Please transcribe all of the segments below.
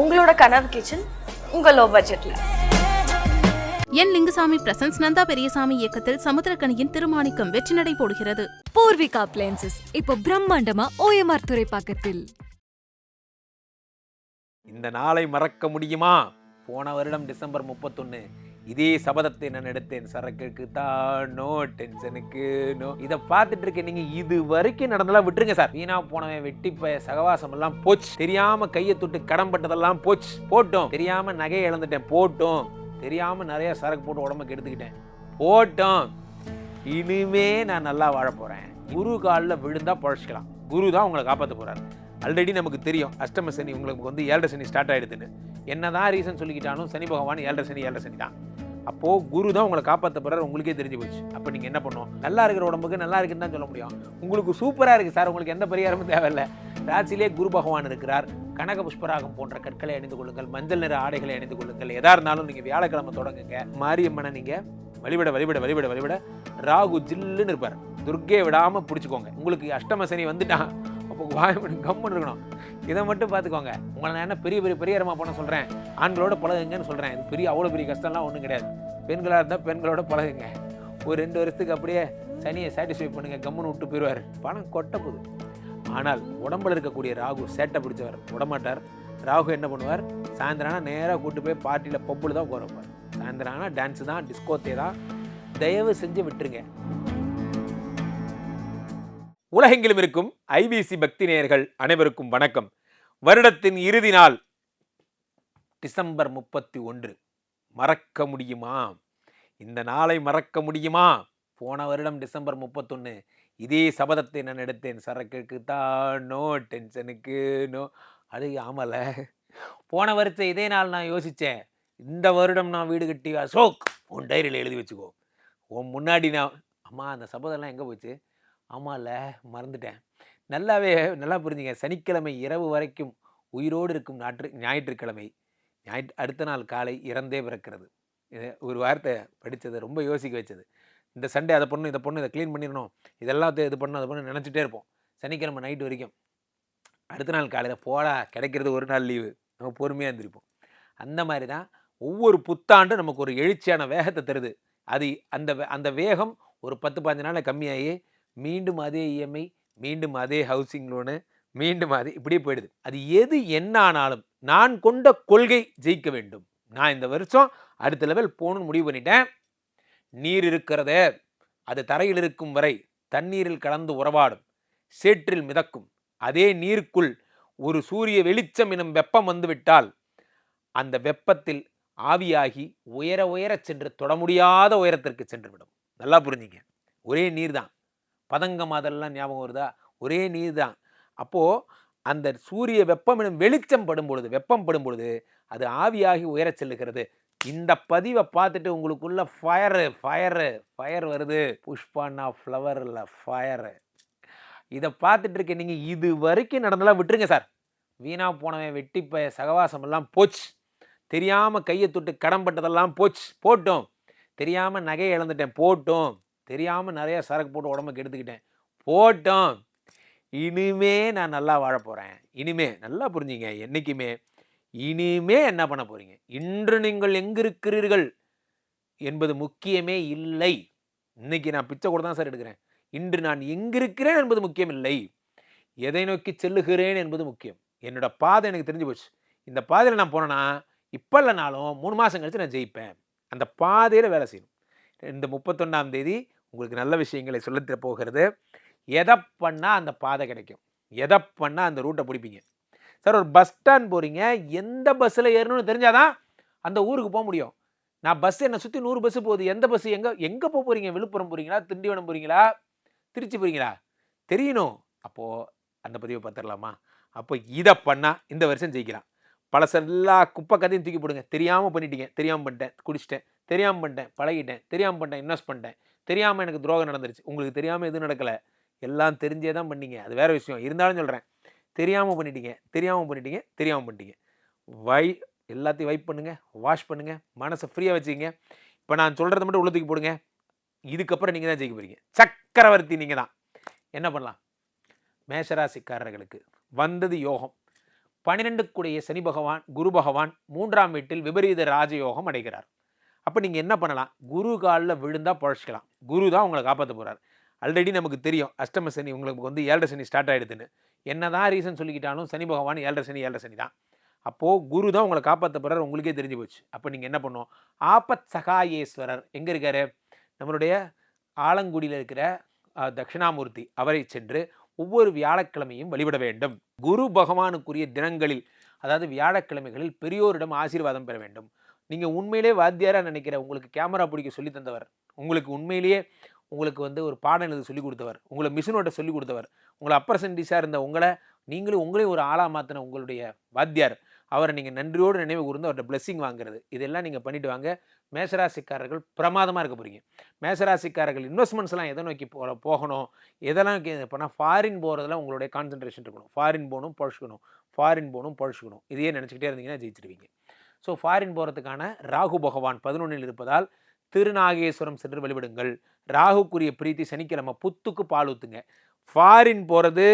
உங்களோட கனவு கிச்சன் உங்க லோ. பட்ஜெட்ல என் லிங்குசாமி பிரசன்ஸ் நந்தா பெரியசாமி இயக்கத்தில் சமுத்திரக்கனியின் திருமாணிக்கம் வெற்றி நடை போடுகிறது. பூர்விகா அப்ளையன்சஸ் இப்போ பிரம்மாண்டமா ஓஎம்ஆர் துறைப்பாக்கத்தில். இந்த நாளை மறக்க முடியுமா? போன வருடம் டிசம்பர் முப்பத்தொன்னு. இதே சபதத்தை நான் எடுத்தேன். சரக்குக்கு தான் நோ டென்ஷனுக்கு நோ இதை பார்த்துட்டு இருக்கேன். நீங்க இது வரைக்கும் நடந்தெல்லாம் விட்டுருங்க சார். வீணா போனவன் வெட்டி பய சகவாசம் எல்லாம் போச்சு. தெரியாம கையை தொட்டு கடன் பட்டதெல்லாம் போச்சு. போட்டோம். தெரியாம நகையை இழந்துட்டேன். போட்டோம். தெரியாம நிறைய சரக்கு போட்டு உடம்புக்கு எடுத்துக்கிட்டேன். போட்டோம். இனிமே நான் நல்லா வாழ போறேன். குரு காலில் விழுந்தா பழச்சிக்கலாம். குரு தான் உங்களை காப்பாற்ற போறாரு. ஆல்ரெடி நமக்கு தெரியும். அஷ்டம சனி உங்களுக்கு வந்து ஏழரை சனி ஸ்டார்ட் ஆயிடுதுன்னு. என்னதான் ரீசன் சொல்லிக்கிட்டாலும் சனி பகவான் ஏழரை சனி ஏழரை சனி தான். அப்போது குரு தான் உங்களை காப்பாற்ற போகிறார் உங்களுக்கே தெரிஞ்சு போச்சு. அப்போ நீங்கள் என்ன பண்ணுவோம் நல்லா இருக்கிற உடம்புக்கு நல்லா இருக்குன்னு தான் சொல்ல முடியும். உங்களுக்கு சூப்பராக இருக்குது சார் உங்களுக்கு எந்த பரிகாரமும் தேவையில்லை. ராசிலே குரு பகவான் இருக்கிறார். கனக புஷ்பராகம் போன்ற கற்களை அணிந்து கொள்ளுங்கள். மஞ்சள் நிற ஆடைகளை அணிந்து கொள்ளுங்கள். எதா இருந்தாலும் நீங்கள் வியாழக்கிழமை தொடங்குங்க. மாரியம்மனை நீங்கள் வழிபட வழிபட வழிபட வழிபட ராகு ஜில்லுன்னு இருப்பார். துர்கே விடாமல் பிடிச்சிக்கோங்க. உங்களுக்கு அஷ்டம சனி வந்துட்டான். அப்போ வாய்மணி கம்முன்னு இருக்கணும் இதை மட்டும் பார்த்துக்கோங்க. உங்களை நான் என்ன பெரிய பெரிய பெரியரமா போன சொல்கிறேன் ஆண்களோட பழகுங்கன்னு சொல்கிறேன் இது பெரிய அவ்வளோ பெரிய கஷ்டம்லாம் ஒன்றும் கிடையாது. பெண்களாக இருந்தால் பெண்களோட பழகுங்க. ஒரு ரெண்டு வருஷத்துக்கு அப்படியே சனியை சாட்டிஸ்ஃபை பண்ணுங்க கம்முன்னு விட்டு போயிடுவார். பணம் கொட்ட போகுது. ஆனால் உடம்புல இருக்கக்கூடிய ராகு சேட்டை பிடிச்சவர் விடமாட்டார். ராகு என்ன பண்ணுவார்? சாயந்தரம் நேராக கூட்டு போய் பார்ட்டியில் பப்புல தான் போகிறப்பார் சாயந்தரம் ஆனால் டான்ஸு தான் டிஸ்கோத்தே தான். தயவு செஞ்சு விட்டுருங்க. உலகெங்கிலும் இருக்கும் ஐபிசி பக்தி நேயர்கள் அனைவருக்கும் வணக்கம். வருடத்தின் இறுதி நாள் டிசம்பர் முப்பத்தி ஒன்று. மறக்க முடியுமா? இந்த நாளை மறக்க முடியுமா? போன வருடம் டிசம்பர் முப்பத்தொன்று இதே சபதத்தை நான் எடுத்தேன். சரக்குக்கு தான் நோ டென்ஷனுக்கு நோ அது ஆமல. போன வருஷம் இதே நாள் நான் யோசித்தேன் இந்த வருடம் நான் வீடு கட்டி அசோக் உன் டைரியில் எழுதி வச்சுக்கோ. உன் முன்னாடி நான் அம்மா அந்த சபதம்லாம் எங்கே போச்சு? ஆமாம்ல மறந்துட்டேன். நல்லாவே நல்லா புரிஞ்சுங்க. சனிக்கிழமை இரவு வரைக்கும் உயிரோடு இருக்கும் நாற்று ஞாயிற்றுக்கிழமை. ஞாயிற்று அடுத்த நாள் காலை இறந்தே பிறக்கிறது. இது ஒரு வார்த்தை படித்தது ரொம்ப யோசிக்க வச்சது. இந்த சண்டே அதை பண்ணணும் இதை பண்ணணும் இதை க்ளீன் பண்ணிடணும். இதெல்லாம் இது பண்ணணும் அதை பண்ணணும் நினச்சிட்டே இருப்போம். சனிக்கிழமை நைட்டு வரைக்கும். அடுத்த நாள் காலையில் போடா கிடைக்கிறது ஒரு நாள் லீவு நம்ம பொறுமையாக இருந்திருப்போம் அந்த மாதிரி தான் ஒவ்வொரு புத்தாண்டும் நமக்கு ஒரு எழுச்சியான வேகத்தை தருது. அது அந்த வே- அந்த வேகம் ஒரு பத்து பதினஞ்சு நாளில் கம்மியாகி மீண்டும் அதே இஎம்ஐ மீண்டும் அதே ஹவுசிங் லோனு மீண்டும் அதே இப்படியே போயிடுது. அது எது என்ன ஆனாலும் நான் கொண்ட கொள்கை ஜெயிக்க வேண்டும். நான் இந்த வருஷம் அடுத்த லெவல் போகணும்னு முடிவு பண்ணிட்டேன். நீர் இருக்கிறதே அது தரையில் இருக்கும் வரை தண்ணீரில் கலந்து உறவாடும் சேற்றில் மிதக்கும். அதே நீருக்குள் ஒரு சூரிய வெளிச்சம் எனும் வெப்பம் வந்துவிட்டால் அந்த வெப்பத்தில் ஆவியாகி உயர உயரச் சென்று தொட முடியாத உயரத்திற்கு சென்றுவிடும். நல்லா புரிஞ்சுங்க. ஒரே நீர் தான் பதங்கம் அதெல்லாம் ஞாபகம் வருதா? ஒரே நீர் தான் அப்போது அந்த சூரிய வெப்பம் எனும் வெளிச்சம் படும் பொழுது வெப்பம் படும் பொழுது அது ஆவியாகி உயரச் செல்லுகிறது. இந்த பதிவை பார்த்துட்டு உங்களுக்குள்ள ஃபயரு ஃபயரு ஃபயர் வருது. புஷ்பானா ஃப்ளவரில் ஃபயரு இதை பார்த்துட்டு இருக்க நீங்கள் இது வரைக்கும் நடந்தெல்லாம் விட்டுருங்க சார். வீணா போனவன் வெட்டி பய சகவாசம் எல்லாம் போச்சு. தெரியாமல் கையை தொட்டு கடம்பட்டதெல்லாம் போச்சு. போட்டோம். தெரியாமல் நகையை இழந்துட்டேன். போட்டோம். தெரியாமல் நிறைய சரக்கு போட்டு உடம்புக்கு எடுத்துக்கிட்டேன். போட்டோம். இனிமே நான் நல்லா வாழ போகிறேன் இனிமே நல்லா புரிஞ்சுங்க என்றைக்குமே இனிமே என்ன பண்ண போகிறீங்க இன்று நீங்கள் எங்கிருக்கிறீர்கள் என்பது முக்கியமே இல்லை. இன்னைக்கு நான் பிச்சை கூட தான் சார் எடுக்கிறேன். இன்று நான் எங்கிருக்கிறேன் என்பது முக்கியம் இல்லை. எதை நோக்கி செல்லுகிறேன் என்பது முக்கியம். என்னோட பாதை எனக்கு தெரிஞ்சு போச்சு. இந்த பாதையில் நான் போனேன்னா இப்போ இல்லைனாலும் மூணு மாதம் கழித்து நான் ஜெயிப்பேன். அந்த பாதையில் வேலை செய்யணும். இந்த முப்பத்தொன்னாம் தேதி உங்களுக்கு நல்ல விஷயங்களை சொல்லித்தர போகிறது. எதை பண்ணால் அந்த பாதை கிடைக்கும்? எதை பண்ணால் அந்த ரூட்டை பிடிப்பீங்க? சார் ஒரு பஸ் ஸ்டாண்ட் போகிறீங்க எந்த பஸ்ஸில் ஏறணும்னு தெரிஞ்சாதான் அந்த ஊருக்கு போக முடியும். நான் பஸ் என்னை சுற்றி நூறு பஸ்ஸு போகுது. எந்த பஸ் எங்கே எங்கே போக போகிறீங்க விழுப்புரம் போகிறீங்களா திண்டிவனம் போகிறீங்களா திருச்சி போகிறீங்களா தெரியணும். அப்போது அந்த பதிவை பார்த்துடலாமா? அப்போ இதை பண்ணால் இந்த வருஷம் ஜெயிக்கலாம். பழச எல்லா குப்பை கதையும் தூக்கி போடுங்க. தெரியாமல் பண்ணிட்டீங்க. தெரியாமல் பண்ணிட்டேன். குடிச்சிட்டேன். தெரியாமல் பண்ணிட்டேன். பழகிட்டேன். தெரியாமல் பண்ணிட்டேன். இன்வெஸ்ட் பண்ணிட்டேன். தெரியாமல் எனக்கு துரோகம் நடந்துருச்சு. உங்களுக்கு தெரியாமல் எதுவும் நடக்கலை. எல்லாம் தெரிஞ்சே தான் பண்ணீங்க. அது வேறு விஷயம். இருந்தாலும் சொல்கிறேன் தெரியாமல் பண்ணிட்டீங்க. தெரியாமல் பண்ணிட்டீங்க. தெரியாமல் பண்ணிட்டீங்க. வை எல்லாத்தையும் வைப் பண்ணுங்கள் வாஷ் பண்ணுங்கள் மனசை ஃப்ரீயாக வச்சுக்கிங்க. இப்போ நான் சொல்கிறத மட்டும் உள்ளத்துக்கு போடுங்க. இதுக்கப்புறம் நீங்கள் தான் ஜெயிக்க போகிறீங்க சக்கரவர்த்தி நீங்கள் தான். என்ன பண்ணலாம்? மேஷராசிக்காரர்களுக்கு வந்தது யோகம். பன்னிரெண்டுக்குடைய சனி பகவான் குரு பகவான் மூன்றாம் வீட்டில் விபரீத ராஜயோகம் அடைகிறார். அப்போ நீங்கள் என்ன பண்ணலாம்? குரு காலில் விழுந்தால் பழச்சிக்கலாம். குரு தான் உங்களை காப்பாற்ற போகிறார் ஆல்ரெடி நமக்கு தெரியும். அஷ்டம சனி உங்களுக்கு வந்து ஏழரை சனி ஸ்டார்ட் ஆகிடுதுன்னு என்னதான் ரீசன் சொல்லிக்கிட்டாலும் சனி பகவான் ஏழரை சனி ஏழரை சனி தான். அப்போது குரு தான் உங்களை காப்பாற்ற போகிறார் உங்களுக்கே தெரிஞ்சு போச்சு. அப்போ நீங்கள் என்ன பண்ணுவோம் ஆபத் சகாயேஸ்வரர் எங்கே இருக்காரு? நம்மளுடைய ஆலங்குடியில் இருக்கிற தட்சிணாமூர்த்தி அவரை சென்று ஒவ்வொரு வியாழக்கிழமையும் வழிபட வேண்டும். குரு பகவானுக்குரிய தினங்களில் அதாவது வியாழக்கிழமைகளில் பெரியோரிடம் ஆசீர்வாதம் பெற வேண்டும். நீங்கள் உண்மையிலே வாத்தியாராக நினைக்கிற உங்களுக்கு கேமரா பிடிக்க சொல்லி தந்தவர். உங்களுக்கு உண்மையிலேயே உங்களுக்கு வந்து ஒரு பாடம் எழுத சொல்லிக் கொடுத்தவர். உங்களை மிஷினோட சொல்லிக் கொடுத்தவர். உங்களை அப்பர்சன்டிஸாக இருந்த உங்களை நீங்களும் உங்களையும் ஒரு ஆளாக மாற்றின உங்களுடைய வாத்தியார். அவரை நீங்கள் நன்றியோடு நினைவு கூர்ந்து அவர்கிட்ட blessing வாங்குறது. இதெல்லாம் நீங்கள் பண்ணிட்டு வாங்க. மேசராசிக்காரர்கள் பிரமாதமாக இருக்க போகிறீங்க மேசராசிக்காரர்கள் இன்வெஸ்ட்மெண்ட்ஸ்லாம் எதை நோக்கி போ போகணும்? எதெல்லாம் பண்ணால் ஃபாரின் போகிறதுல உங்களுடைய கான்சன்ட்ரேஷன் இருக்கணும். ஃபாரின் போகணும் பழச்சிக்கணும். ஃபாரின் போகணும் பழச்சிக்கணும். இதையே நினச்சிக்கிட்டே இருந்தீங்கன்னா ஜெயிச்சிருவீங்க. ஸோ ஃபாரின் போகிறதுக்கான ராகு பகவான் பதினொன்றில் இருப்பதால் திருநாகேஸ்வரம் சென்று வழிபடுங்கள். ராகுக்குரிய பிரீத்தி சனிக்கிழமை புத்துக்கு பால் ஊற்றுங்க ஃபாரின் போகிறது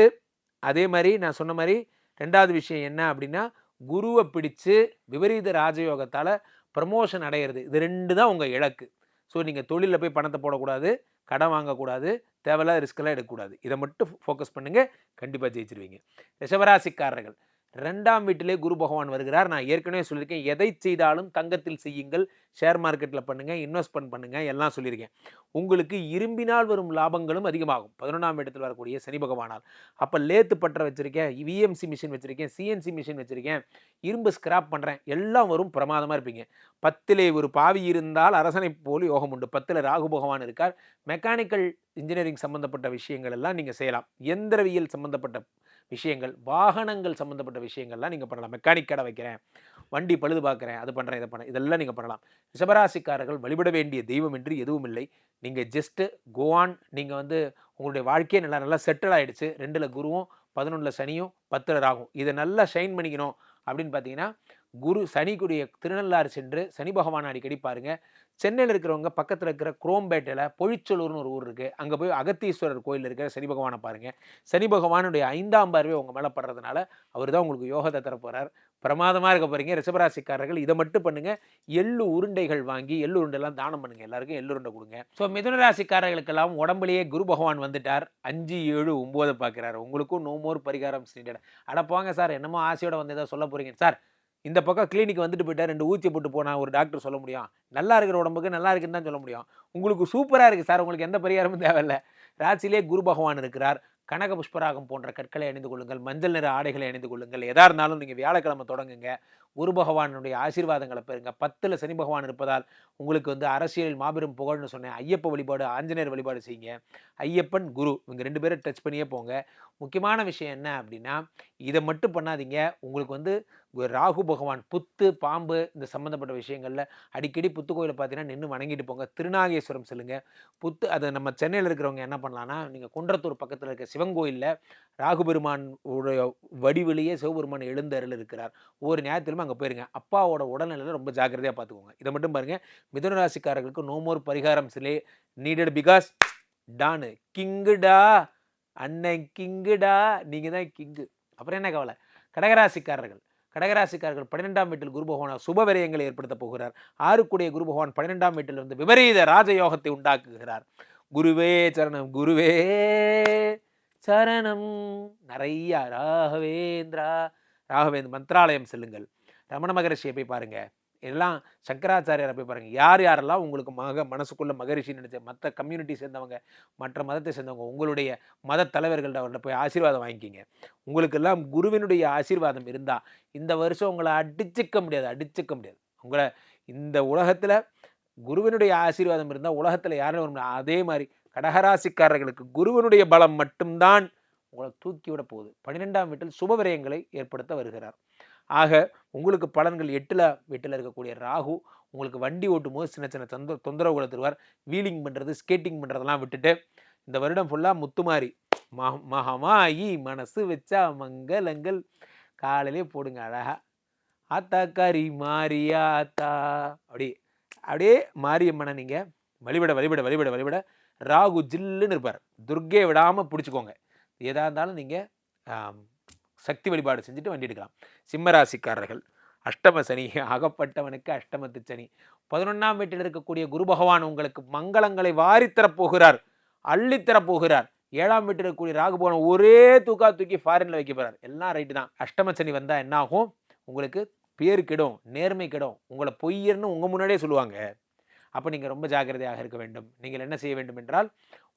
அதே மாதிரி நான் சொன்ன மாதிரி ரெண்டாவது விஷயம் என்ன அப்படின்னா குருவை பிடிச்சு விபரீத ராஜயோகத்தால் ப்ரமோஷன் அடையிறது. இது ரெண்டு தான் உங்கள் இலக்கு. ஸோ நீங்கள் தொழிலில் போய் பணத்தை போடக்கூடாது கடன் வாங்கக்கூடாது தேவையில்லாத ரிஸ்க்கெல்லாம் எடுக்கக்கூடாது. இதை மட்டும் ஃபோக்கஸ் பண்ணுங்கள் கண்டிப்பாக ஜெயிச்சிருவீங்க. ரிஷபராசிக்காரர்கள். ரெண்டாம் வீட்டிலே குரு பகவான் வருகிறார். நான் ஏற்கனவே சொல்லியிருக்கேன் எதை செய்தாலும் தங்கத்தில் செய்யுங்கள் ஷேர் மார்க்கெட்டில் பண்ணுங்கள் இன்வெஸ்ட்மெண்ட் பண்ணுங்கள் எல்லாம் சொல்லியிருக்கேன். உங்களுக்கு இரும்பினால் வரும் லாபங்களும் அதிகமாகும். பதினொன்றாம் இடத்தில் வரக்கூடிய சனி பகவானால். அப்போ லேத்து பற்ற வச்சுருக்கேன் விஎம்சி மிஷின் வச்சுருக்கேன் சிஎன்சி மிஷின் வச்சுருக்கேன் இரும்பு ஸ்கிராப் பண்ணுறேன் எல்லாம் வரும் பிரமாதமாக இருப்பீங்க. பத்திலே ஒரு பாவி இருந்தால் அரசனை போல் யோகம் உண்டு. பத்தில் ராகு பகவான் இருக்கார். மெக்கானிக்கல் இன்ஜினியரிங் சம்மந்தப்பட்ட விஷயங்கள் எல்லாம் நீங்கள் செய்யலாம். எந்திரவியல் சம்மந்தப்பட்ட விஷயங்கள் வாகனங்கள் சம்மந்தப்பட்ட விஷயங்கள்லாம் நீங்கள் பண்ணலாம். மெக்கானிக் கடை வைக்கிறேன் வண்டி பழுது பார்க்குறேன் அது பண்ணுறேன் இதை பண்ண இதெல்லாம் நீங்கள் பண்ணலாம். ரிஷபராசிக்காரர்கள் வழிபட வேண்டிய தெய்வம் என்று எதுவும் இல்லை. நீங்கள் ஜஸ்ட்டு கோவான் நீங்கள் வந்து உங்களுடைய வாழ்க்கையே நல்லா நல்லா செட்டில் ஆகிடுச்சு ரெண்டில் குருவும் பதினொன்றில் சனியும் பத்தில் ராகும். இதை நல்லா ஷைன் பண்ணிக்கணும் அப்படின்னு பார்த்தீங்கன்னா குரு சனிக்குரிய திருநள்ளாறு சென்று சனி பகவான் அடிக்கடி பாருங்கள் சென்னையில் இருக்கிறவங்க பக்கத்தில் இருக்கிற குரோம்பேட்டையில் பொழிச்சலூர்னு ஒரு ஊர் இருக்குது அங்கே போய் அகத்தீஸ்வரர் கோயில் இருக்கிற சனி பகவானை பாருங்கள் சனி பகவானுடைய ஐந்தாம் பார்வை உங்கள் மேலே படுறதுனால அவர் தான் உங்களுக்கு யோகத்தை தரப்போகிறார் பிரமாதமாக இருக்க போகிறீங்க ரிஷபராசிக்காரர்கள் இதை மட்டும் பண்ணுங்கள் எள்ளு உருண்டைகள் வாங்கி எள்ளு உருண்டைலாம் தானம் பண்ணுங்கள் எல்லாருக்கும் எள்ளு உருண்டை கொடுங்க. ஸோ மிதுன உடம்புலேயே குரு பகவான் வந்துட்டார். அஞ்சு ஏழு ஒம்போதை பார்க்குறாரு. உங்களுக்கும் நோ மோர் பரிகாரம் நீடட் அட போங்க சார். என்னமோ ஆசையோட வந்து ஏதோ சொல்ல போகிறீங்க சார் இந்த பக்கம் கிளினிக் வந்துட்டு போயிட்டா ரெண்டு ஊச்சி போட்டு போனால் ஒரு டாக்டர் சொல்ல முடியும். நல்லா இருக்கிற உடம்புக்கு நல்லா இருக்குன்னு தான் சொல்ல முடியும். உங்களுக்கு சூப்பராக இருக்குது சார். உங்களுக்கு எந்த பரிகாரமும் தேவையில்ல. ராசியிலே குரு பகவான் இருக்கிறார். கனக புஷ்பராகம் போன்ற கற்களை அணிந்து கொள்ளுங்கள். மஞ்சள் நிற ஆடைகளை அணிந்து கொள்ளுங்கள். எதா இருந்தாலும் நீங்கள் வியாழக்கிழமை தொடங்குங்க. குரு பகவானுடைய ஆசீர்வாதங்களை பெறுங்க. பத்தில் சனி பகவான் இருப்பதால் உங்களுக்கு வந்து அரசியலில் மாபெரும் புகழ்னு சொன்னேன். ஐயப்ப வழிபாடு ஆஞ்சநேயர் வழிபாடு செய்யுங்க. ஐயப்பன் குரு. இவங்க ரெண்டு பேரும் டச் பண்ணியே போங்க. முக்கியமான விஷயம் என்ன அப்படின்னா இதை மட்டும் பண்ணாதீங்க. உங்களுக்கு வந்து ராகு பகவான் புத்து பாம்பு இந்த சம்மந்தப்பட்ட விஷயங்களில் அடிக்கடி புத்து கோயிலை பார்த்தீங்கன்னா நின்று வணங்கிட்டு போங்க. திருநாகேஸ்வரம் செல்லுங்க. புத்து அதை நம்ம சென்னையில் இருக்கிறவங்க என்ன பண்ணலான்னா நீங்கள் குன்றத்தூர் பக்கத்தில் இருக்க சிவன் கோயிலில் ராகு பெருமான் உடைய வடிவிலேயே சிவபெருமான் எழுந்தருள் இருக்கிறார். ஒவ்வொரு நேரத்திலும் அங்கே போயிருங்க. அப்பாவோட உடல்நிலையில் ரொம்ப ஜாக்கிரதையாக பார்த்துக்கோங்க. இதை மட்டும் பாருங்கள் மிதுன ராசிக்காரர்களுக்கு நோமோர் பரிகாரம் சிலே நீடட் பிகாஸ் டானு கிங்குடா! அண்ணன் கிங்குடா நீங்கள் தான் கிங்கு. அப்புறம் என்ன கவலை? கடகராசிக்காரர்கள். கடகராசிக்காரர்கள் பன்னிரெண்டாம் வீட்டில் குரு பகவான் சுப விரயங்களை ஏற்படுத்த போகிறார். ஆறுக்குடைய குரு பகவான் பன்னிரெண்டாம் வீட்டில் வந்து விபரீத ராஜயோகத்தை உண்டாக்குகிறார். குருவே சரணம் குருவே சரணம். நிறைய ராகவேந்திரா ராகவேந்திர மந்திராலயம் செல்லுங்கள். ரமண மகரிஷியை போய் பாருங்கள் எல்லாம் சங்கராச்சாரியாரை போய் பாருங்கள் யார் யாரெல்லாம் உங்களுக்கு மக மனசுக்குள்ள மகரிஷி நினைச்ச மற்ற கம்யூனிட்டி சேர்ந்தவங்க மற்ற மதத்தை சேர்ந்தவங்க உங்களுடைய மத தலைவர்கள்ட்ட அவர்கிட்ட போய் ஆசீர்வாதம் வாங்கிக்கிங்க. உங்களுக்கெல்லாம் குருவினுடைய ஆசீர்வாதம் இருந்தால் இந்த வருஷம் உங்களை அடிச்சுக்க முடியாது அடிச்சுக்க முடியாது. உங்களை இந்த உலகத்தில் குருவினுடைய ஆசீர்வாதம் இருந்தால் உலகத்தில் யாரும் வர முடியாது அதே மாதிரி கடகராசிக்காரர்களுக்கு குருவினுடைய பலம் மட்டும்தான் உங்களை தூக்கி விட போகுது. பன்னிரெண்டாம் வீட்டில் சுப விரயங்களை ஏற்படுத்த வருகிறார். ஆக உங்களுக்கு பலன்கள் எட்டில் வீட்டில் இருக்கக்கூடிய ராகு உங்களுக்கு வண்டி ஓட்டும் போது சின்ன சின்ன தொந்த தொந்தரவுகளை தருவார். வீலிங் பண்ணுறது ஸ்கேட்டிங் பண்ணுறதெல்லாம் விட்டுட்டு இந்த வருடம் ஃபுல்லாக முத்துமாரி. ம மகமாயி மனசு வச்சா மங்களங்கள். காலையிலே போடுங்க அழகா. ஆத்தா கரி மாரியாத்தா அப்படி அப்படியே மாரியம்மனை நீங்கள் வழிபட வழிபட வழிபட வழிபட ராகு ஜில்லுன்னு இருப்பார். துர்கே விடாமல் பிடிச்சிக்கோங்க. எதாக இருந்தாலும் நீங்கள் சக்தி வழிபாடு செஞ்சுட்டு வண்டி எடுக்கலாம். சிம்மராசிக்காரர்கள் அஷ்டம சனி அகப்பட்டவனுக்கு அஷ்டமத்து சனி. பதினொன்றாம் வீட்டில் இருக்கக்கூடிய குரு பகவான் உங்களுக்கு மங்களங்களை வாரித்தரப்போகிறார் போகிறார் அள்ளித்தரப் போகிறார். ஏழாம் வீட்டில் இருக்கக்கூடிய ராகு பகவான் ஒரே தூக்கா தூக்கி ஃபாரினில் வைக்க போகிறார் எல்லாம் ரைட்டு தான். அஷ்டம சனி வந்தால் என்ன ஆகும் உங்களுக்கு பேர் கெடும் நேர்மை கெடும். உங்களை பொய்யர்னு உங்கள் முன்னாடியே சொல்லுவாங்க. அப்போ நீங்கள் ரொம்ப ஜாக்கிரதையாக இருக்க வேண்டும். நீங்கள் என்ன செய்ய வேண்டும் என்றால்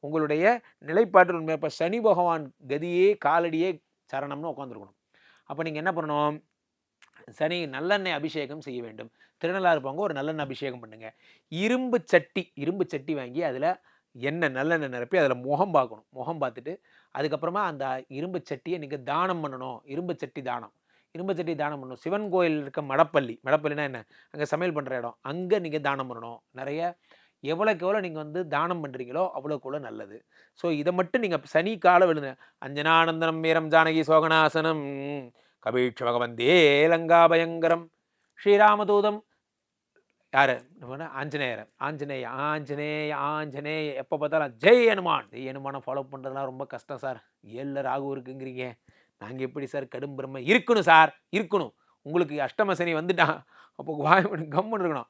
உங்களுடைய நிலைப்பாட்டில் உண்மை இப்போ சனி பகவான் கதியே காலடியே சரணம்னு உட்காந்துருக்கணும் அப்போ நீங்கள் என்ன பண்ணணும்? சனி நல்லெண்ணெய் அபிஷேகம் செய்ய வேண்டும். திருநள்ளாறு போங்க ஒரு நல்லெண்ணெய் அபிஷேகம் பண்ணுங்கள் இரும்பு சட்டி இரும்பு சட்டி வாங்கி அதில் எண்ணெய் நல்லெண்ணெய் நிரப்பி அதில் முகம் பார்க்கணும். முகம் பார்த்துட்டு அதுக்கப்புறமா அந்த இரும்பு சட்டியை நீங்கள் தானம் பண்ணணும். இரும்பு சட்டி தானம். இரும்பு சட்டி தானம் பண்ணணும். சிவன் கோயில் இருக்க மடப்பள்ளி. மடப்பள்ளினா என்ன? அங்கே சமையல் பண்ணுற இடம். அங்கே நீங்கள் தானம் பண்ணணும். நிறைய எவ்வளோக்கு எவ்வளோ நீங்கள் வந்து தானம் பண்ணுறீங்களோ அவ்வளோக்கு எவ்வளோ நல்லது. ஸோ இதை மட்டும் நீங்கள் சனி காலம் விழுந்த அஞ்சனானந்தனம் வீரம் ஜானகி சோகநாசனம் கபீட்ச பகவந்தே லங்கா பயங்கரம் ஸ்ரீராமதூதம். யார்? ஆஞ்சநேயர். ஆஞ்சநேய ஆஞ்சநேய ஆஞ்சநேய. எப்போ பார்த்தாலும் ஜெய் ஹனுமான். ஜெய் ஹனுமானை ஃபாலோ பண்ணுறதுலாம் ரொம்ப கஷ்டம் சார். ஏழில் ராகு இருக்குங்கிறீங்க. நாங்கள் எப்படி சார் கடும் பிரம்மை இருக்கணும் சார்? இருக்கணும். உங்களுக்கு அஷ்டம சனி வந்துட்டான் அப்போ வாய் மட்டும் கம்முன்னு இருக்கணும்.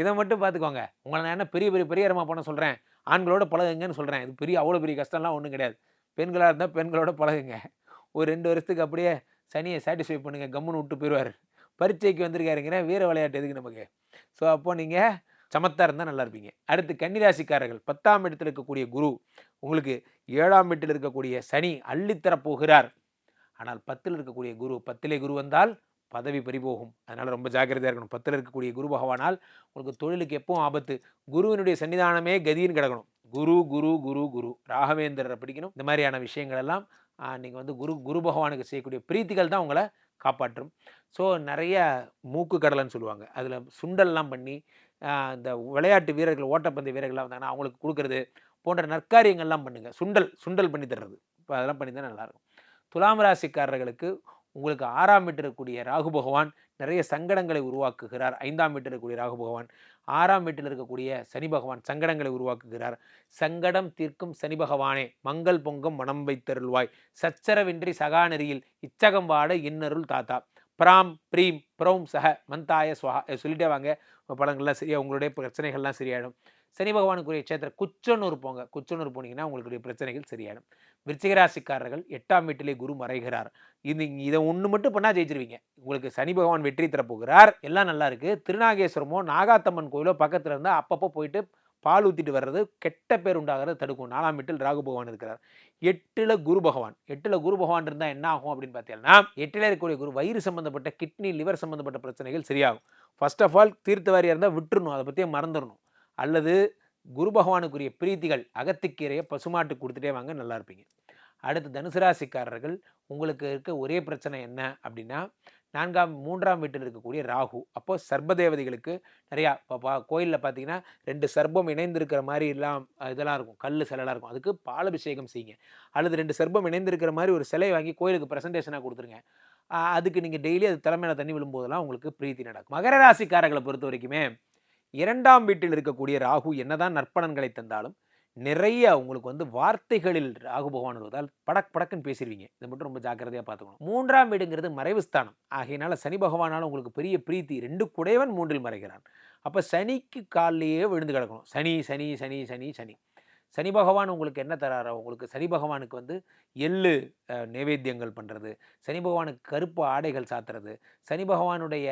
இதை மட்டும் பார்த்துக்கோங்க. உங்களை நான் என்ன பெரிய பெரிய பெரிய பெரியரமா பண்ண சொல்கிறேன் ஆண்களோட பழகுங்கன்னு சொல்கிறேன் இது பெரிய அவ்வளோ பெரிய கஷ்டம்லாம் ஒன்றும் கிடையாது. பெண்களாக இருந்தால் பெண்களோட பழகுங்க. ஒரு ரெண்டு வருஷத்துக்கு அப்படியே சனியை சாட்டிஸ்ஃபை பண்ணுங்கள் கம்முன்னு விட்டு போயிடுவார் பரீட்சைக்கு வந்திருக்காருங்கிற வீர விளையாட்டு எதுக்கு நமக்கு? ஸோ அப்போது நீங்கள் சமத்தாக இருந்தால் நல்லா இருப்பீங்க. அடுத்து கன்னிராசிக்காரர்கள். பத்தாம் இடத்தில் இருக்கக்கூடிய குரு உங்களுக்கு ஏழாம் வீட்டில் இருக்கக்கூடிய சனி அள்ளித்தரப் போகிறார் ஆனால் பத்தில் இருக்கக்கூடிய குரு பத்திலே குரு வந்தால் பதவி பறிபோகும். அதனால் ரொம்ப ஜாக்கிரதையாக இருக்கணும். பத்தில் இருக்கக்கூடிய குரு பகவானால் உங்களுக்கு தொழிலுக்கு எப்பவும் ஆபத்து. குருவினுடைய சன்னிதானமே கதின்னு கிடக்கணும். குரு குரு குரு குரு. ராகவேந்திரரை பிடிக்கணும். இந்த மாதிரியான விஷயங்கள் எல்லாம் நீங்கள் வந்து குரு குரு பகவானுக்கு செய்யக்கூடிய பிரீத்திகள் தான் உங்களை காப்பாற்றும். ஸோ நிறைய மூக்கு கடலைன்னு சொல்லுவாங்க. அதில் சுண்டல்லாம் பண்ணி இந்த விளையாட்டு வீரர்கள் ஓட்டப்பந்தய வீரர்கள்லாம் வந்தாங்கன்னா அவங்களுக்கு கொடுக்கறது போன்ற நற்காரியங்கள்லாம் பண்ணுங்கள் சுண்டல் சுண்டல் பண்ணி தர்றது. இப்போ அதெல்லாம் பண்ணி தான் நல்லாயிருக்கும் துலாம் ராசிக்காரர்களுக்கு உங்களுக்கு ஆறாம் வீட்டில் இருக்கக்கூடிய ராகு பகவான் நிறைய சங்கடங்களை உருவாக்குகிறார். ஐந்தாம் வீட்டில் இருக்கக்கூடிய ராகு பகவான் ஆறாம் வீட்டில் இருக்கக்கூடிய சனி பகவான் சங்கடங்களை உருவாக்குகிறார். சங்கடம் தீர்க்கும் சனி பகவானே மங்கள் பொங்கும் மனம் வைத்தருள்வாய். சச்சரவின்றி சகாநெறியில் இச்சகம் வாட இன்னருள் தாத்தா. பிராம் பிரீம் பிரௌம் சக மந்தாய சுவா சொல்லிட்டே வாங்க. உங்க பலங்கள்லாம் சரியா உங்களுடைய பிரச்சனைகள்லாம் சரியாயிடும். சனி பகவானுக்குரிய க்ஷேத்திர குச்சனூர் போங்க. குச்சனூர் போனீங்கன்னா உங்களுடைய பிரச்சனைகள் சரியாயிடும். விருச்சிகராசிக்காரர்கள் எட்டாம் வீட்டிலே குரு மறைகிறார். இது இதை ஒன்று மட்டும் பண்ணால் ஜெயிச்சிருவீங்க. உங்களுக்கு சனி பகவான் வெற்றி தரப்போகிறார் எல்லாம் நல்லா இருக்குது திருநாகேஸ்வரமோ நாகாத்தம்மன் கோயிலோ பக்கத்தில் இருந்தால் அப்பப்போ போயிட்டு பால் ஊற்றிட்டு வர்றது கெட்ட பேர் உண்டாகிறத தடுக்கும். நாலாம் வீட்டில் ராகு பகவான் இருக்கிறார். எட்டில் குரு பகவான். எட்டில் குரு பகவான் இருந்தால் என்ன ஆகும் அப்படின்னு பார்த்தீங்கன்னா எட்டில் இருக்கக்கூடிய குரு வயிறு சம்மந்தப்பட்ட கிட்னி லிவர் சம்மந்தப்பட்ட பிரச்சனைகள் சரியாகும். ஃபர்ஸ்ட் ஆஃப் ஆல் தீர்த்தவாரியாக இருந்தால் விட்டுறணும். அதை பற்றியே மறந்துடணும் அல்லது குரு பகவானுக்குரிய பிரீத்திகள் அகத்திக்கீரையை பசுமாட்டு கொடுத்துட்டே வாங்க நல்லா இருப்பீங்க. அடுத்து தனுசு ராசிக்காரர்கள் உங்களுக்கு இருக்க ஒரே பிரச்சனை என்ன அப்படின்னா நான்காம் மூன்றாம் வீட்டில் இருக்கக்கூடிய ராகு. அப்போது சர்பதேவதைகளுக்கு நிறையா இப்போ கோயிலில் பார்த்தீங்கன்னா ரெண்டு சர்பம் இணைந்திருக்கிற மாதிரி எல்லாம் இதெல்லாம் இருக்கும். கல் சிலைலாம் இருக்கும். அதுக்கு பாலபிஷேகம் செய்யுங்க. அல்லது ரெண்டு சர்பம் இணைந்திருக்கிற மாதிரி ஒரு சிலை வாங்கி கோயிலுக்கு ப்ரெசன்டேஷனாக கொடுத்துருங்க. அதுக்கு நீங்கள் டெய்லி அது தலைமையில் தண்ணி விழும்போதெல்லாம் உங்களுக்கு பிரீத்தி நடக்கும். மகர ராசிக்காரர்களை பொறுத்த வரைக்குமே இரண்டாம் வீட்டில் இருக்கக்கூடிய ராகு என்னதான் நற்பலன்களை தந்தாலும் நிறைய உங்களுக்கு வந்து வார்த்தைகளில் ராகு பகவான் வருவதால் படக் படக்குன்னு பேசிடுவீங்க இதை மட்டும் ரொம்ப ஜாக்கிரதையாக பார்த்துக்கணும். மூன்றாம் வீடுங்கிறது மறைவுஸ்தானம் ஆகையினால சனி பகவானால் உங்களுக்கு பெரிய பிரீத்தி. ரெண்டு குடைவன் மூன்றில் மறைகிறான். அப்போ சனிக்கு காலிலேயே விழுந்து கிடக்கணும். சனி சனி சனி சனி சனி. சனி பகவான் உங்களுக்கு என்ன தராரோ உங்களுக்கு சனி பகவானுக்கு வந்து எள்ளு நைவேத்தியங்கள் பண்ணுறது சனி பகவானுக்கு கருப்பு ஆடைகள் சாத்துறது சனி பகவானுடைய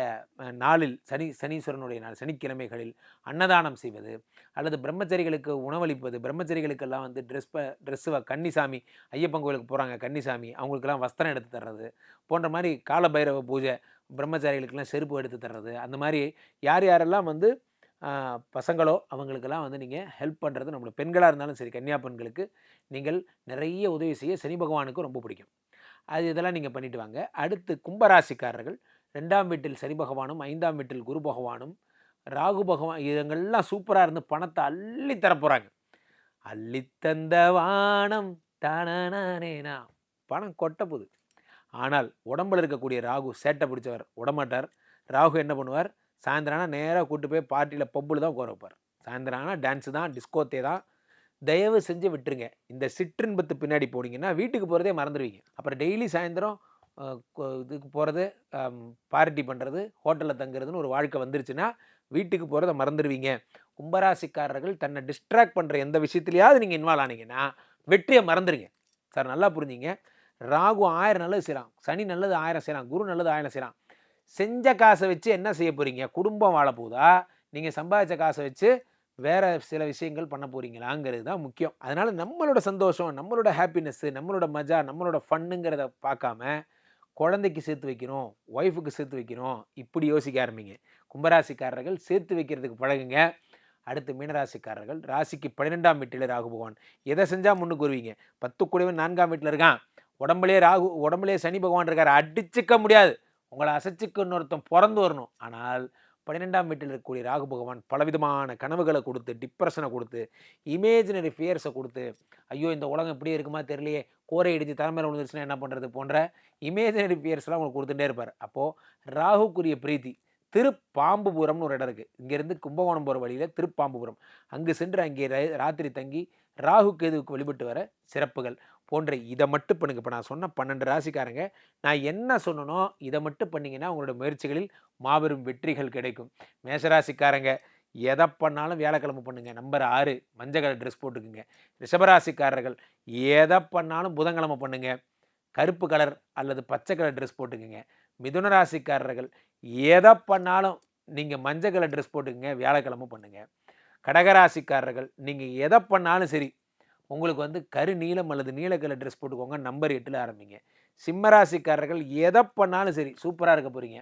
நாளில் சனி சனீஸ்வரனுடைய நாள் சனிக்கிழமைகளில் அன்னதானம் செய்வது அல்லது பிரம்மச்சரிகளுக்கு உணவளிப்பது பிரம்மச்சரிகளுக்கெல்லாம் வந்து ட்ரெஸ் ப ட்ரெஸ்ஸு கன்னிசாமி ஐயப்பன் கோயிலுக்கு போகிறாங்க கன்னிசாமி அவங்களுக்கெல்லாம் வஸ்திரம் எடுத்து தர்றது போன்ற மாதிரி காலபைரவ பூஜை பிரம்மச்சாரிகளுக்கெல்லாம் செருப்பு எடுத்து தர்றது அந்த மாதிரி யார் யாரெல்லாம் வந்து பசங்களோ அவங்களுக்கெல்லாம் வந்து நீங்கள் ஹெல்ப் பண்ணுறது நம்மளோட பெண்களாக இருந்தாலும் சரி கன்னியா பெண்களுக்கு நீங்கள் நிறைய உதவி செய்ய சனி பகவானுக்கு ரொம்ப பிடிக்கும். அது இதெல்லாம் நீங்கள் பண்ணிட்டு வாங்க. அடுத்து கும்பராசிக்காரர்கள் ரெண்டாம் வீட்டில் சனி பகவானும் ஐந்தாம் வீட்டில் குரு பகவானும் ராகு பகவான் இதுங்கள்லாம் சூப்பராக இருந்து பணத்தை அள்ளி தரப்போகிறாங்க அள்ளித்தந்த வானம் தானேனா பணம் கொட்ட போகுது. ஆனால் உடம்பில் இருக்கக்கூடிய ராகு சேட்டை பிடிச்சவர் உடமாட்டார் ராகு என்ன பண்ணுவார்? சாயந்தரம்னா நேராக கூட்டு போய் பார்ட்டியில் பப்புல தான் உட்கார வைப்பார். ஆனால் டான்ஸு தான் டிஸ்கோத்தே தான். தயவு செஞ்சு விட்டுருங்க. இந்த சிற்றின்பத்து பின்னாடி போனீங்கன்னா வீட்டுக்கு போகிறதே மறந்துடுவீங்க அப்புறம் டெய்லி சாயந்தரம் இதுக்கு போகிறது பார்ட்டி பண்ணுறது ஹோட்டலில் தங்குறதுன்னு ஒரு வாழ்க்கை வந்துருச்சுன்னா வீட்டுக்கு போகிறத மறந்துடுவீங்க கும்பராசிக்காரர்கள் தன்னை டிஸ்ட்ராக்ட் பண்ணுற எந்த விஷயத்துலையாவது நீங்கள் இன்வால்வ் ஆனீங்கன்னா வெற்றியை மறந்துடுங்க சார் நல்லா புரிஞ்சிங்க. ராகு ஆயிரம் நல்லது செய்கிறான் சனி நல்லது ஆயிரம் செய்கிறான் குரு நல்லது ஆயிரம் செய்கிறான் செஞ்ச காசை வச்சு என்ன செய்ய போகிறீங்க குடும்பம் வாழ போதா நீங்கள் சம்பாதிச்ச காசை வச்சு வேறு சில விஷயங்கள் பண்ண போகிறீங்களாங்கிறது தான் முக்கியம். அதனால் நம்மளோட சந்தோஷம் நம்மளோட ஹாப்பினஸ்ஸு நம்மளோட மஜா நம்மளோட ஃபன்னுங்கிறத பார்க்காம குழந்தைக்கு சேர்த்து வைக்கணும் ஒய்ஃபுக்கு சேர்த்து வைக்கணும் இப்படி யோசிக்க ஆரம்பிங்க. கும்பராசிக்காரர்கள் சேர்த்து வைக்கிறதுக்கு பழகுங்க. அடுத்து மீனராசிக்காரர்கள் ராசிக்கு பன்னிரெண்டாம் வீட்டில் ராகு பகவான். எதை செஞ்சால் முன்னுக்கு வருவீங்க? பத்து கூடவே நான்காம் வீட்டில் இருக்கான். உடம்புலேயே ராகு உடம்புலேயே சனி பகவான் இருக்கார். அடிச்சுக்க முடியாது. உங்களை அசைச்சுக்கு இன்னொருத்தன் பிறந்து வரணும். ஆனால் பன்னிரெண்டாம் வீட்டில் இருக்கக்கூடிய ராகு பகவான் பலவிதமான கனவுகளை கொடுத்து டிப்ரெஷனை கொடுத்து இமேஜினரி ஃபியர்ஸை கொடுத்து ஐயோ இந்த உலகம் எப்படி இருக்குமா தெரியலையே கோரை இடிச்சு தலைமையில் விழுந்துருச்சுன்னா என்ன பண்ணுறது போன்ற இமேஜினரி ஃபியர்ஸ்லாம் உங்களுக்கு கொடுத்துட்டே இருப்பார். அப்போது ராகுக்குரிய பிரீத்தி திருப்பாம்புபுரம்னு ஒரு இடம் இருக்குது இங்கேருந்து கும்பகோணம் போகிற வழியில் திருப்பாம்புபுரம். அங்கு சென்று அங்கே ராத்திரி தங்கி ராகு கேதுவுக்கு வழிபட்டு வர சிறப்புகள் போன்ற இதை மட்டும் பண்ணுங்க. இப்போ நான் சொன்ன பன்னெண்டு ராசிக்காரங்க நான் என்ன சொன்னனோ இதை மட்டும் பண்ணீங்கன்னா உங்களோட முயற்சிகளில் மாபெரும் வெற்றிகள் கிடைக்கும். மேஷராசிக்காரங்க எதை பண்ணாலும் வியாழக்கிழமை பண்ணுங்க. நம்பர் ஆறு மஞ்சள் கலர் ட்ரெஸ் போட்டுக்குங்க. ரிஷபராசிக்காரர்கள் எதை பண்ணாலும் புதன்கிழமை பண்ணுங்க. கருப்பு கலர் அல்லது பச்சை கலர் ட்ரெஸ் போட்டுக்குங்க. மிதுன ராசிக்காரர்கள் எதை பண்ணாலும் நீங்கள் மஞ்சள் கலர் ட்ரெஸ் போட்டுக்குங்க. வியாழக்கிழமை பண்ணுங்கள் கடகராசிக்காரர்கள் நீங்கள் எதை பண்ணாலும் சரி உங்களுக்கு வந்து கரு நீலம் அல்லது நீல கலர் ட்ரெஸ் போட்டுக்கோங்க நம்பர் எட்டில் ஆரம்பிங்க. சிம்மராசிக்காரர்கள் எதை பண்ணாலும் சரி சூப்பராக இருக்க போகிறீங்க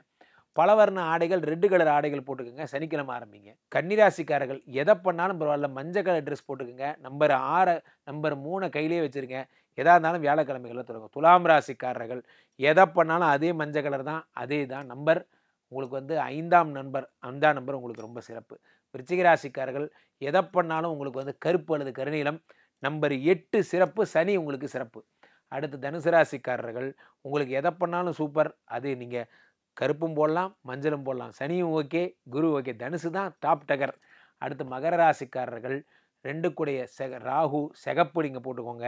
பலவர்ண ஆடைகள் ரெட்டு கலர் ஆடைகள் போட்டுக்கோங்க சனிக்கிழமை ஆரம்பிங்க. கன்னிராசிக்காரர்கள் எதை பண்ணாலும் பரவாயில்ல மஞ்சள் கலர் ட்ரெஸ் போட்டுக்கோங்க நம்பர் ஆறை நம்பர் மூணை கையிலே வச்சுருங்க. எதாக இருந்தாலும் வியாழக்கிழமைகளில் தொடங்கும். துலாம் ராசிக்காரர்கள் எதை பண்ணாலும் அதே மஞ்சள் கலர் தான் அதே தான் நம்பர் உங்களுக்கு வந்து ஐந்தாம் நம்பர் அந்த நம்பர் உங்களுக்கு ரொம்ப சிறப்பு. விருச்சிகராசிக்காரர்கள் எதை பண்ணாலும் உங்களுக்கு வந்து கருப்பு அல்லது கருநீளம் நம்பர் எட்டு சிறப்பு சனி உங்களுக்கு சிறப்பு. அடுத்து தனுசு ராசிக்காரர்கள் உங்களுக்கு எதை பண்ணாலும் சூப்பர் அது நீங்கள் கருப்பும் போடலாம் மஞ்சளும் போடலாம். சனியும் ஓகே குரு ஓகே தனுசு தான் டாப் டகர். அடுத்து மகர ராசிக்காரர்கள் ரெண்டு கூடைய செக ராகு சிகப்பு நீங்கள் போட்டுக்கோங்க.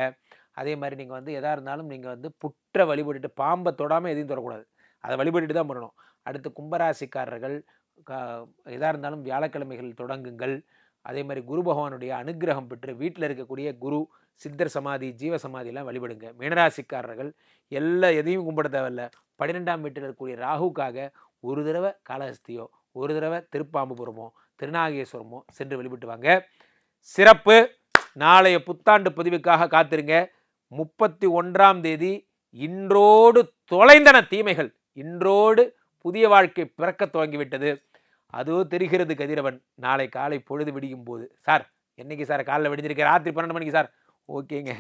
அதே மாதிரி நீங்கள் வந்து எதாக இருந்தாலும் நீங்கள் வந்து புற்றை வழிபட்டுட்டு பாம்பை தொடாமல் எதையும் தொடக்கூடாது. அதை வழிபட்டுட்டு தான் பண்ணணும். அடுத்து கும்பராசிக்காரர்கள் எதாக இருந்தாலும் வியாழக்கிழமைகள் தொடங்குங்கள். அதே மாதிரி குரு பகவானுடைய அனுக்கிரகம் பெற்று வீட்டில் இருக்கக்கூடிய குரு சித்தர் சமாதி ஜீவ சமாதியெல்லாம் வழிபடுங்க. மீனராசிக்காரர்கள் எல்லா எதையும் கும்பிட தேவையில்ல. பன்னிரெண்டாம் வீட்டில் இருக்கக்கூடிய ராகுக்காக ஒரு தடவை காளஹஸ்தியோ ஒரு தடவை திருப்பாம்புபுரமோ திருநாகேஸ்வரமோ சென்று வழிபட்டு வாங்க. சிறப்பு. நாளைய புத்தாண்டு பதிவுக்காக காத்திருங்க. முப்பத்தி ஒன்றாம் தேதி இன்றோடு தொலைந்தன தீமைகள். இன்றோடு புதிய வாழ்க்கை பிறக்க துவங்கிவிட்டது அதோ தெரிகிறது கதிரவன். நாளை காலை பொழுது விடியும் போது சார் என்னைக்கு சார் காலைல விடிஞ்சிருக்கு ராத்திரி பன்னெண்டு மணிக்கு சார். ஓகேங்க.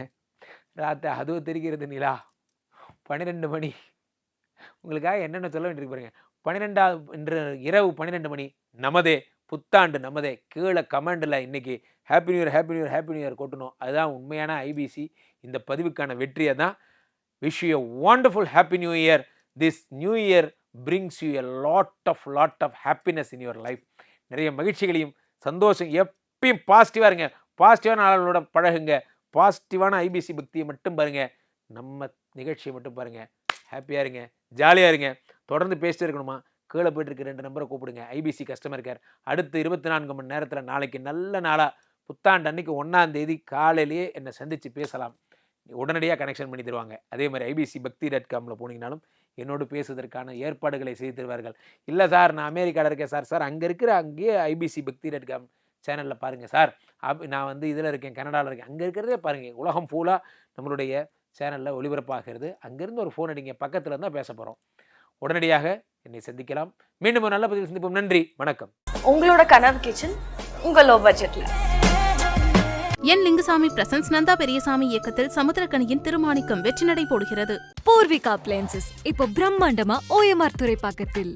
ராத்திரி அதுவோ தெரிகிறது நிலா. பன்னிரெண்டு மணி. உங்களுக்காக என்னென்ன சொல்ல வேண்டியிருக்கு பாருங்க. பன்னிரெண்டாவது இன்று இரவு பன்னிரெண்டு மணி. நமதே புத்தாண்டு நமதே. கீழே கமெண்டில் இன்றைக்கி happy new year happy new year happy new year கொட்டணும். அதுதான் உண்மையான ஐபிசி இந்த பதிவுக்கான வெற்றியை தான் wish you wonderful happy new year this new year brings you a lot of lot of happiness in your life நிறைய மகிழ்ச்சிகளையும் சந்தோஷம் எப்பயும் பாசிட்டிவாக இருங்க. பாசிட்டிவான ஆளுகளோட பழகுங்க. பாசிட்டிவான ஐபிசி பக்தியை மட்டும் பாருங்க. நம்ம நிகழ்ச்சியை மட்டும் பாருங்கள் ஹாப்பியாக இருங்க. ஜாலியாக இருங்க. தொடர்ந்து பேசிட்டு இருக்கணுமா? கீழே போயிட்டு இருக்க ரெண்டு நம்பரை கூப்பிடுங்க. ஐபிசி கஸ்டமர் கேர் அடுத்து இருபத்தி நான்கு மணி நேரத்தில் நாளைக்கு நல்ல நாளாக புத்தாண்டு அன்னைக்கு ஒன்றாம் தேதி காலையிலேயே என்னை சந்தித்து பேசலாம். உடனடியாக கனெக்ஷன் பண்ணி தருவாங்க. அதே மாதிரி ஐபிசி பக்தி டாட் காமில் போனீங்கனாலும் என்னோடு பேசுவதற்கான ஏற்பாடுகளை செய்து தருவார்கள் இல்லை சார் நான் அமெரிக்காவில் இருக்கேன் சார். சார் அங்கே இருக்கிற அங்கேயே ஐபிசி பக்தி டாட் காம் சேனலில் பாருங்கள் சார். அப் நான் வந்து இதில் இருக்கேன் கனடாவில் இருக்கேன். அங்கே இருக்கிறதே பாருங்கள் உலகம் ஃபுல்லாக நம்மளுடைய சேனலில் ஒளிபரப்பாகிறது. அங்கேருந்து ஒரு ஃபோன் அடிங்க பக்கத்தில் இருந்தால் பேச போகிறோம் உடனடியாக என்னை சந்திக்கலாம். மீண்டும் ஒரு நல்ல பதிவில் சந்திப்போம். நன்றி வணக்கம். உங்களோட கனவு கிச்சன் உங்கள் லோ பட்ஜெட்டில் என் லிங்குசாமி பிரசன்ஸ் நந்தா பெரியசாமி இயக்கத்தில் சமுத்திரக்கனியின் திருமாணிக்கம் வெற்றி நடை போடுகிறது. பூர்விகா அப்ளையன்சஸ் இப்போ பிரம்மாண்டமா ஓஎம்ஆர் துறைப்பாக்கத்தில்.